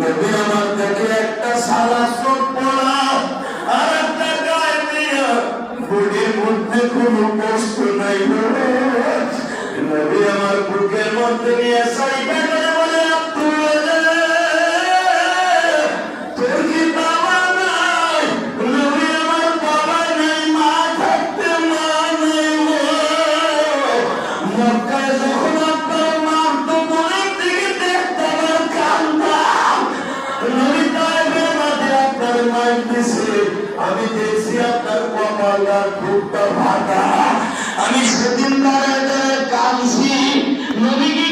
নবী আমার দেখে একটা সাদা চোখ আর একটা গায়ে দিয়া কোনো কষ্ট নাই। নবী আমার বুকের মধ্যে নিয়ে সাইডে দিছে। আমি দেখছি আপনার কপাল আর বুকটা ফাটা। আমি সেদিন দাঁড়ায়